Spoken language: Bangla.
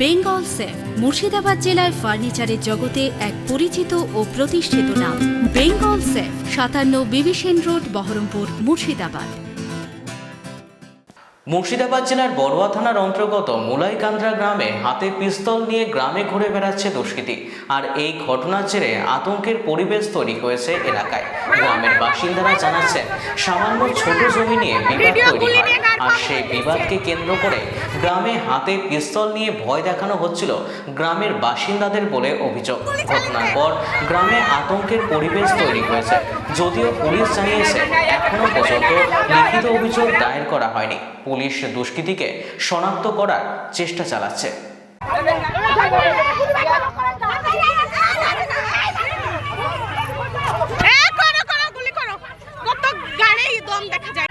বেঙ্গল সেফ মুর্শিদাবাদ জেলায় ফার্নিচারের জগতে এক পরিচিত ও প্রতিষ্ঠিত নাম। বেঙ্গল সেফ সাতান্ন বিবিসেন রোড বহরমপুর মুর্শিদাবাদ। মুর্শিদাবাদ জেলার বড়ুয়া থানার অন্তর্গত মুলাইকান্দ্রা গ্রামে হাতে পিস্তল নিয়ে গ্রামে ঘুরে বেড়াচ্ছে দুষ্কৃতী। আর এই ঘটনার জেরে আতঙ্কের পরিবেশ তৈরি হয়েছে এলাকায়। গ্রামের বাসিন্দারা জানাচ্ছেন সামান্য ছোট জমি নিয়ে বিবাদ তৈরি হয়। আর সেই বিবাদকে কেন্দ্র করে গ্রামে হাতে পিস্তল নিয়ে ভয় দেখানো হচ্ছিল গ্রামের বাসিন্দাদের বলে অভিযোগ। ঘটনার পর গ্রামে আতঙ্কের পরিবেশ তৈরি হয়েছে, যদিও পুলিশ জানিয়েছে এখনও পর্যন্ত লিখিত অভিযোগ দায়ের করা হয়নি। পুলিশ দুষ্কৃতীকে শনাক্ত করার চেষ্টা চালাচ্ছে। দেখা যায়।